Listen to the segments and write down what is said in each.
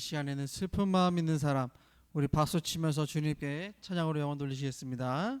시간에는 슬픈 마음 있는 사람 우리 박수 치면서 주님께 찬양으로 영원 돌리시겠습니다.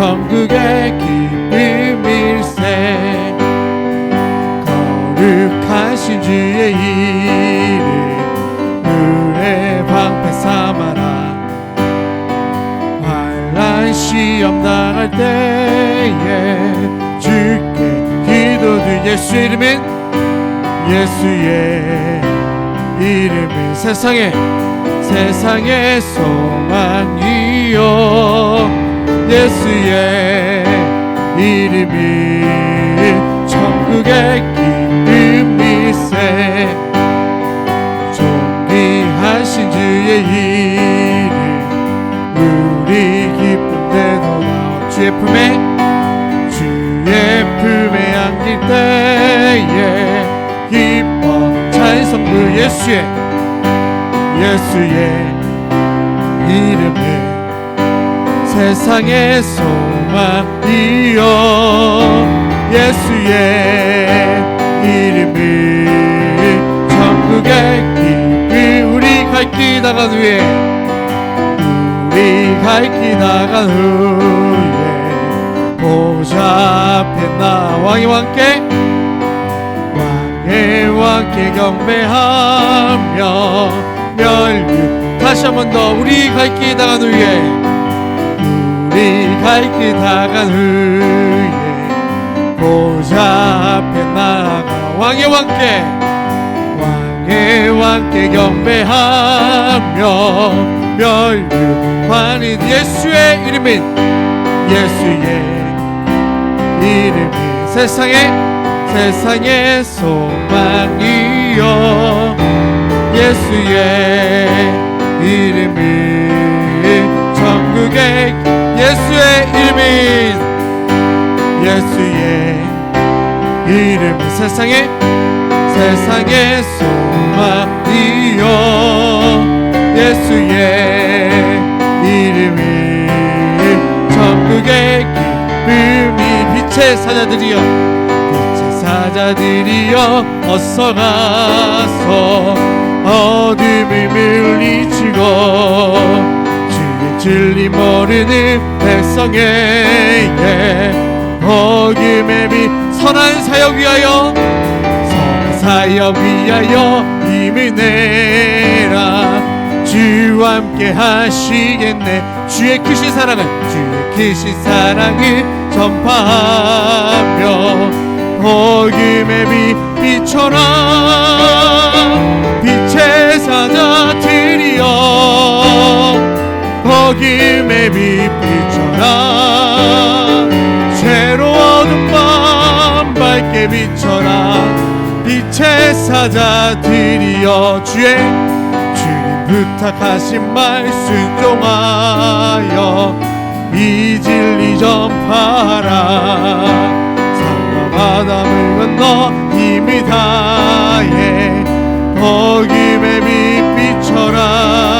천국의 기쁨일세. 거룩하신 주의 이름 물의 방패 삼아라. 환란 시험 당할 때에 주께 기도드 예수 이름은 예수의 이름은 세상에 세상의 소망이요 예수의 이름이 천국의 기쁨일세. 존귀하신 주의 이름 우리 기쁨 되돌아 주의 품에 주의 품에 안길 때에 기뻐. 찬성부 예수의 예수의 이름은 세상의 소망이요 예수의 이름은 천국의 기쁨 우리 갈길 나간 후에 우리 갈길 나간 후에 보좌 앞에 나 왕의 왕께 왕의 왕께 경배하며 멸류 다시 한 번 더 우리 갈길 나간 후에 우리 갈길 나간 후에 보좌 앞에 나가 왕의 왕께 왕의 왕께 경배하며 멸류관인 예수의 이름인 예수의 이름이 세상에 세상의 소망이요 예수의 이름이 천국의 예수의 이름이 예수의 이름이 세상에 세상의 소망이요 예수의 이름이 천국의 기쁨이 빛의 사자들이여 빛의 사자들이여 어서 가서 어둠을 물리치고 진리 모르는 백성에게 어김의 빛 선한 사역 위하여 선한 사역 위하여 힘을 내라. 주와 함께 하시겠네. 주의 크신 사랑을 주의 크신 사랑을 전파하며 어김의 빛 비춰라. 빛의 사자들이여 어김의 빛 비춰라 괴로워도 밤 밝게 비춰라. 빛의 사자들이여 주의 주님 부탁하신 말 순종하여 이 진리 전파라. 산과 바다물 건너 힘을 다해. 어김의 빛 비춰라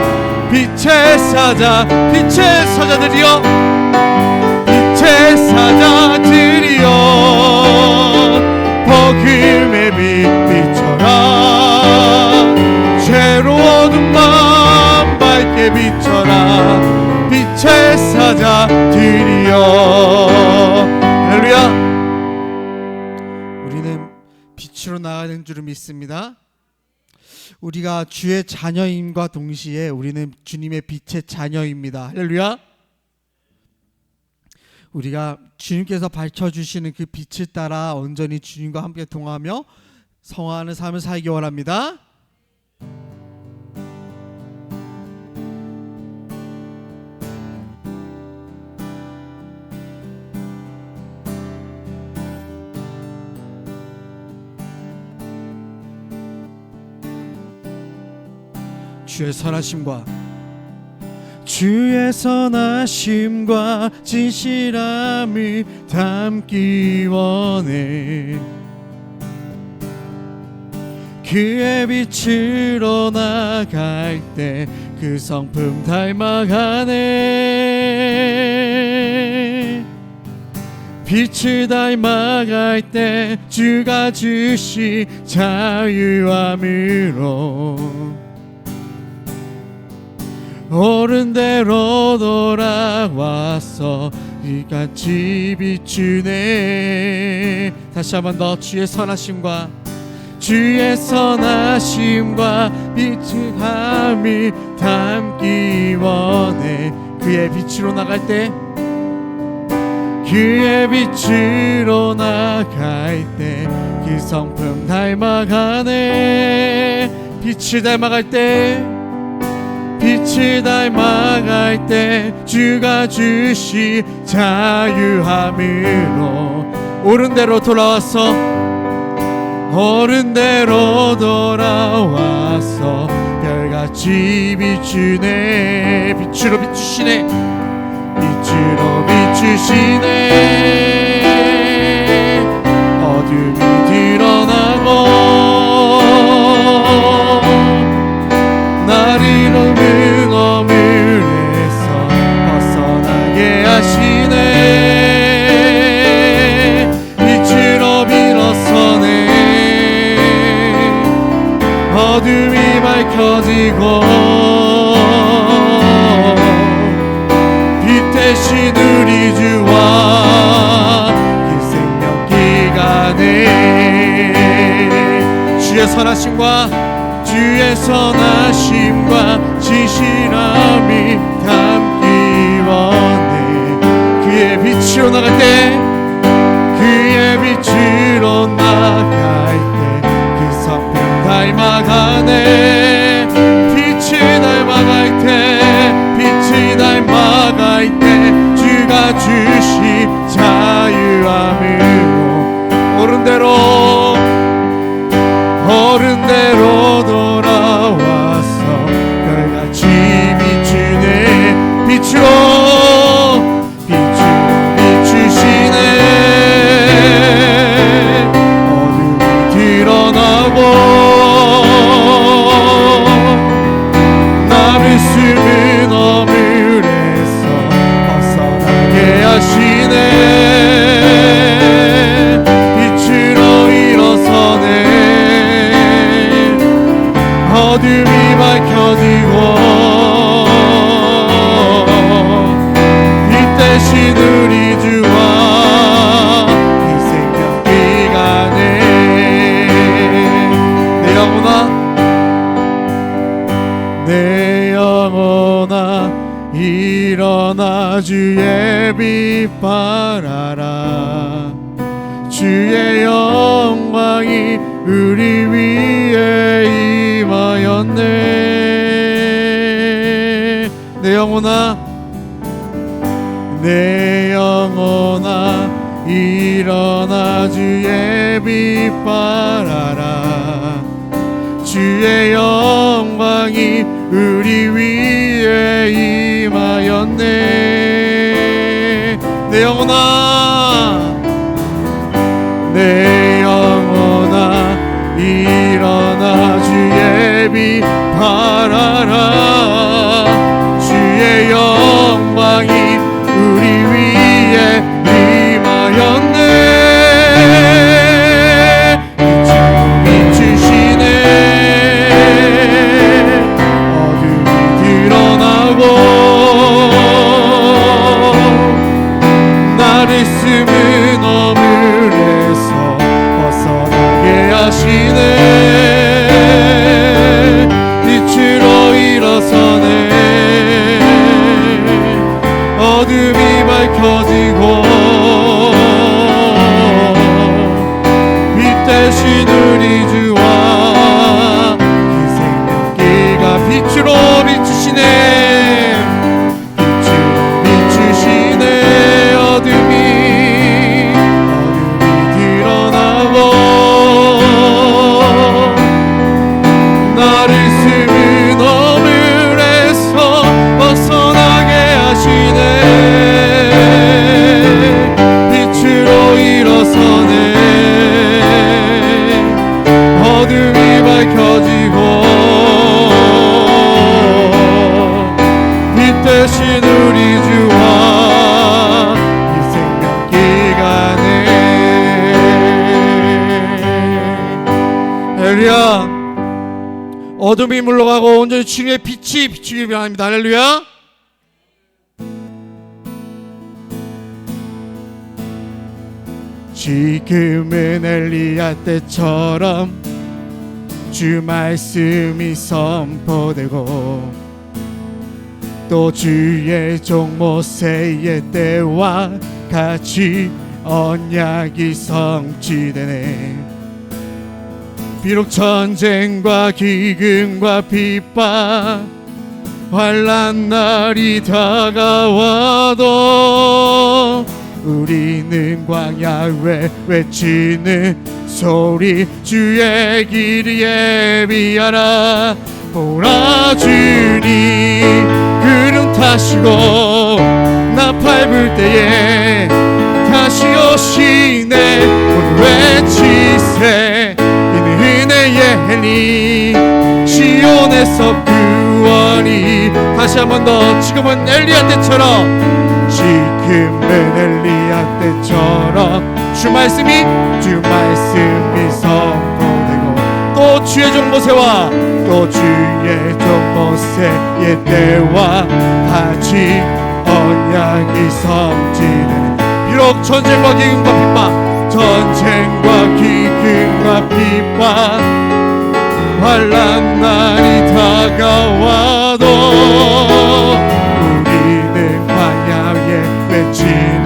빛의 사자 빛의 사자들이여 빛의 사자들이여 복음의 빛 비춰라. 죄로 어둠 밤 밝게 비춰라. 빛의 사자들이여. 할렐루야. 우리는 빛으로 나아가는 줄을 믿습니다. 우리가 주의 자녀임과 동시에 우리는 주님의 빛의 자녀입니다. 할렐루야. 우리가 주님께서 밝혀 주시는 그 빛을 따라 온전히 주님과 함께 동하며 성화하는 삶을 살기 원합니다. 주의 선하심과 주의 선하심과 진실함을 담기 원해. 그의 빛으로 나갈 때 그 성품 닮아가네. 빛을 닮아갈 때 주가 주시 자유함으로 옳은 대로 돌아왔어. 이같이 비추네. 다시 한번 더 주의 선하심과 주의 선하심과 빛의 함이 담기 원해. 그의 빛으로 나갈 때 그의 빛으로 나갈 때 그 성품 닮아가네. 빛을 닮아갈 때 빛을 닮아갈 때 주가 주시 자유함으로 옳은 대로 돌아왔어 옳은 대로 돌아왔어 별같이 비추네. 빛으로 비추시네. 빛으로 비추시네. 어둠 밝혀지고 빛 대신 우리 주와 그 생명 기간에 주의 선하심과 주의 선하심과 지실함이 담기 원해. 그의 빛으로 나갈 때 그의 빛으로 나갈 때 그 성품 닮아가네 닮아갈 때 주가 주 주의 빛 발하라. 주의 영광이 우리 위에 임하였네. 내 영혼아 내 영혼아 일어나 주의 빛 발하라. 주의 영광이 우리 위에 임하였네 내 영혼아 내 영혼아 일어나 주의 빛 발하라. 주의 영광이 주님의 빛이 비추길 바랍니다. 할렐루야. 지금은 엘리야 때처럼 주 말씀이 선포되고 또 주의 종 모세의 때와 같이 언약이 성취되네 비록 전쟁과 기근과 핍박 환란 날이 다가와도 우리는 광야에 외치는 소리 주의 길이 예비하라. 보라 주니 구름 타시고 나팔 불 때에 다시 오시네. 외치세 해니 시온에서 구원이. 다시 한 번 더 지금은 엘리야 때처럼 지금은 엘리야 때처럼. 주 말씀이 주 말씀이 선포되고 또 주의 종 모세와 또 주의 종 모세의 때와 같이 언약이 성취되는 비록 전쟁과 기근과 핍박 전쟁과 기근과 핍박 환란 날이 다가와도 우리는 광야에 외치는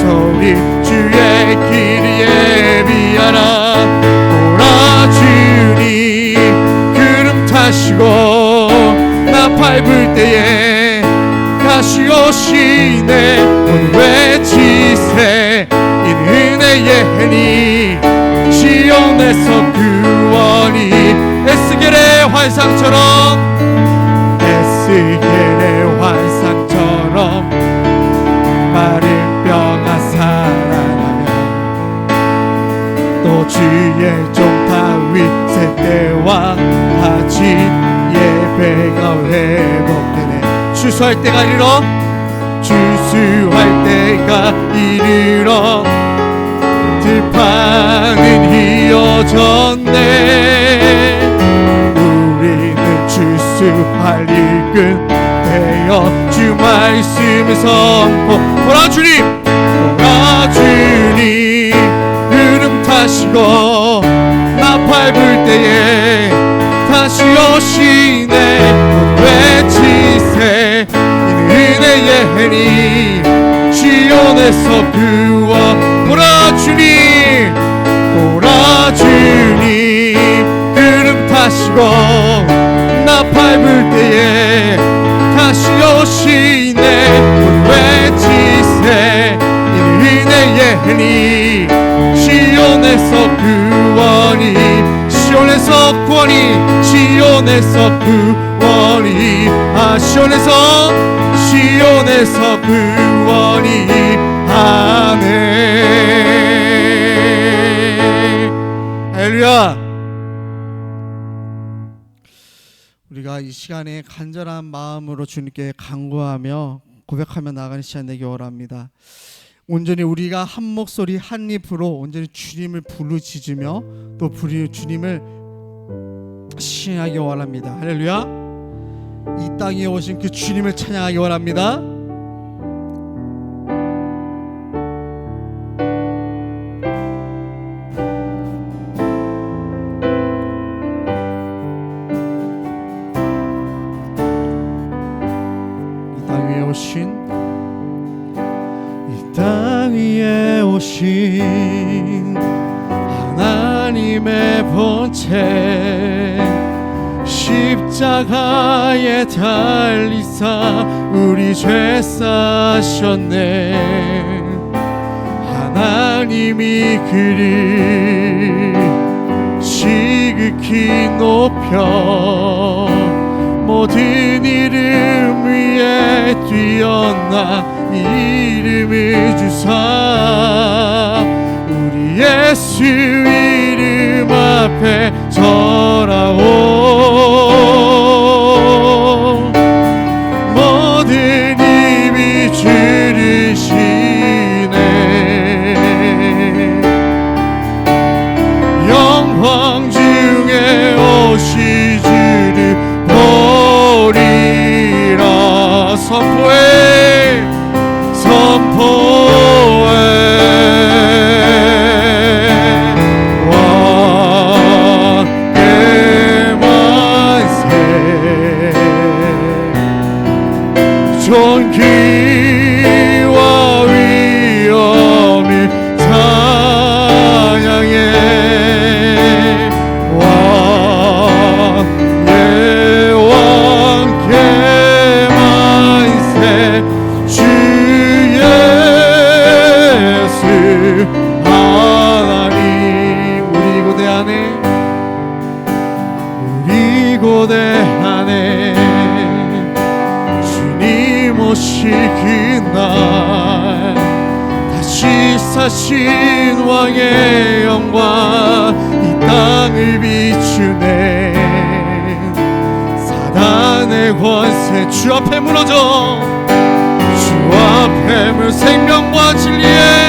소리 주의 길이 예비하라 보라 주니 구름 타시고 나팔 불 때에 다시 오시네. 외치세 이는 해니 시온에서 구원이 에스겔의 환상처럼 에스겔의 환상처럼 마른 뼈가 살아나며 또 주의 종 다윗의 때와 같이 예배가 회복되네. 추수할 때가 이르러 추수할 때가 이르러 들판은 휘어졌네. 우리는 추수할 일꾼 되어 주 말씀을 선포. 보라 주님! 보라 주님! 흐름 타시고 나팔 불 때에 다시 오시네. 외치세. 은혜의 해니 시온에서 해니 시온에서 구원이 시온에서 구원이 시온에서 구원이. 아 시온에서 시온에서 구원이. 하네 할렐루야. 우리가 이 시간에 간절한 마음으로 주님께 간구하며 고백하며 나가는 시간 되기 원합니다. 온전히 우리가 한 목소리 한 입으로 온전히 주님을 부르짖으며 또 부리 주님을 신하기 원합니다. 할렐루야. 이 땅에 오신 그 주님을 찬양하기 원합니다. 달리사 우리 죄 사셨네. 하나님이 그를 시극히 높여 모든 이름 위에 뛰어나 이름을 주사 우리 예수 이름 앞에 절하오 fuego. 땅을 비추네. 사단의 권세 주 앞에 무너져. 주 앞에 물 생명과 진리의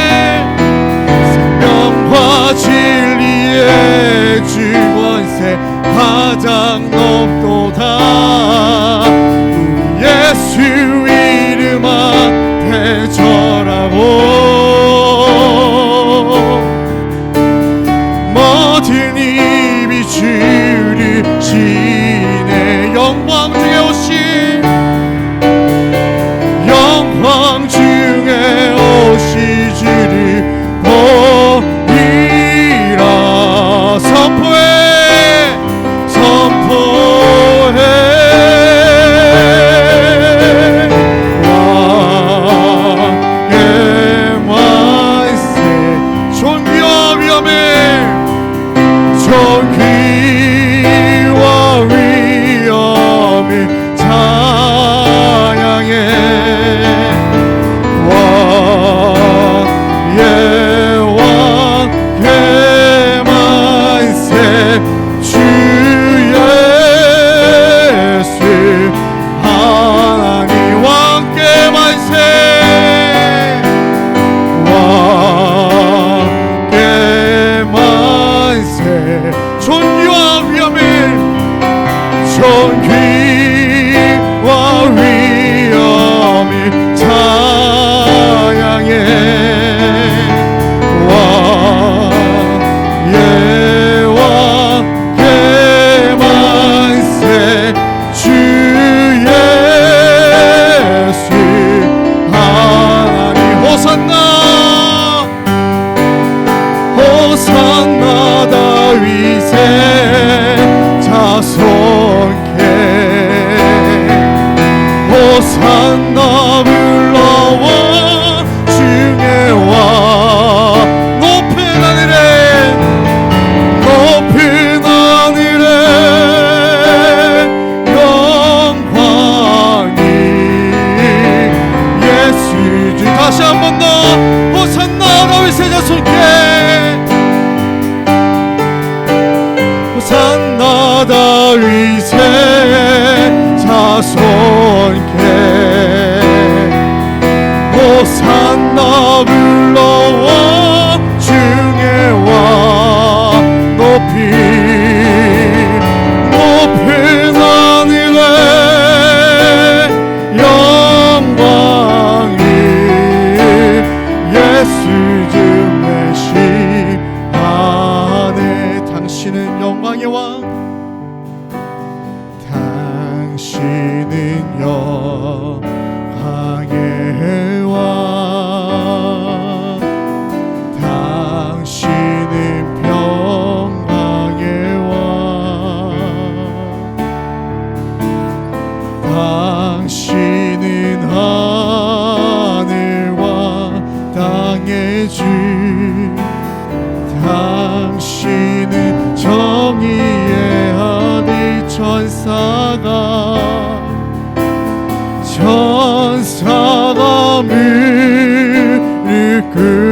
호산나 당신은 하늘과 땅의 주. 당신은 정의의 아들 천사가. 천사가 무릎 꿇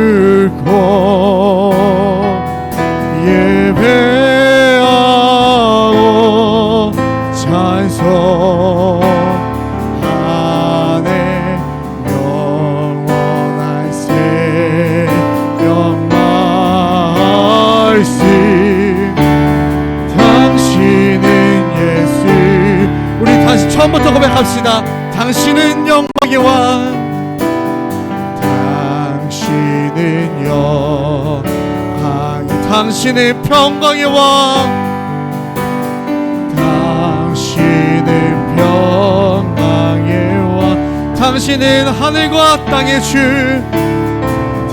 다시 처음부터 고백합시다. 당신은 영광의 왕. 당신은 영광이 당신은 평강의 왕. 당신은 평강의 왕. 당신은 하늘과 땅의 주.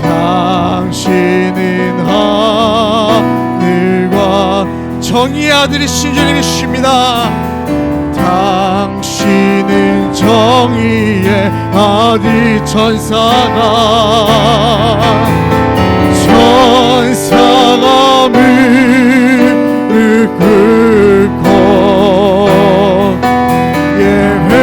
당신은 하늘과 정의의 아들이신 주님이십니다. 당 신은 정의의 아들 천사가 천사가 무릎 꿇고 예배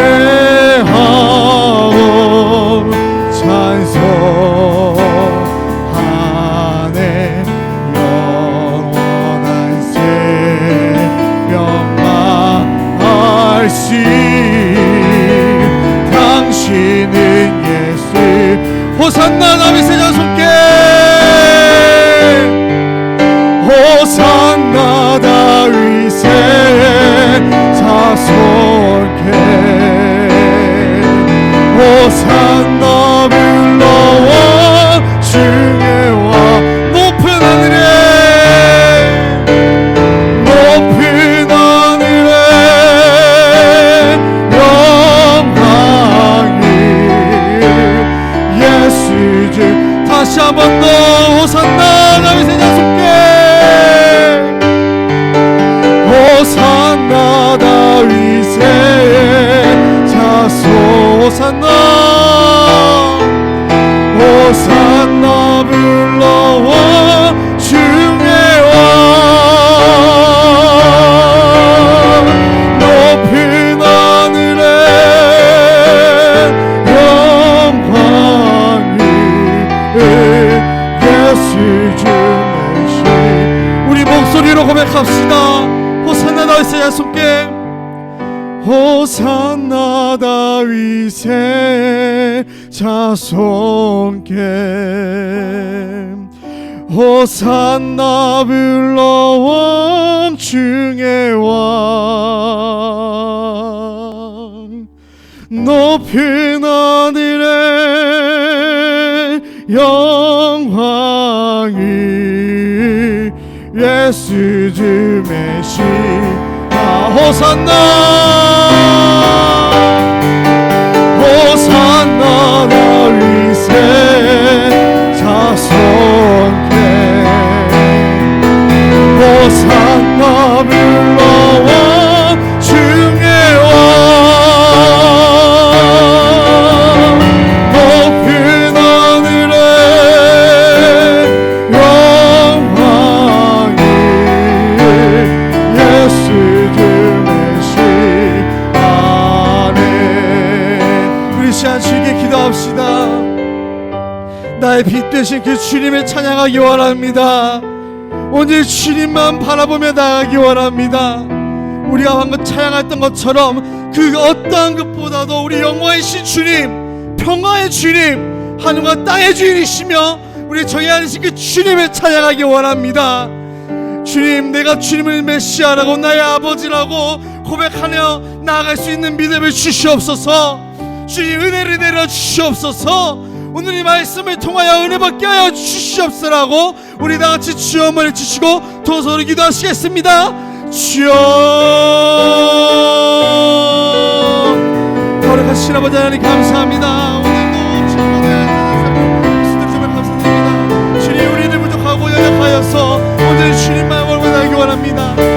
호산나 다윗의 자손께 호산나 불러온 중의 왕 높은 하늘에 영광이 예수 주매시 아 호산나 호산나 다윗의 되신 그 주님을 찬양하기 원합니다. 오늘 주님만 바라보며 나가기 원합니다. 우리가 방금 찬양했던 것처럼 그 어떠한 것보다도 우리 영광이신 주님 평화의 주님 하늘과 땅의 주인이시며 우리 정의 하신 그 주님을 찬양하기 원합니다. 주님 내가 주님을 메시아라고 나의 아버지라고 고백하며 나아갈 수 있는 믿음을 주시옵소서. 주님 은혜를 내려 주시옵소서 오늘 이 말씀을 통하여 은혜 받게 하여 주시옵소라고 우리 다 같이 주여 말해주시고 도서로 기도하시겠습니다. 주여 거룩하신 아버지 하나님 감사합니다. 오늘도 주님의 감사드립니다. 주님 우리를 부족하고 연약하여서 오늘 주님만 원원하기 원합니다.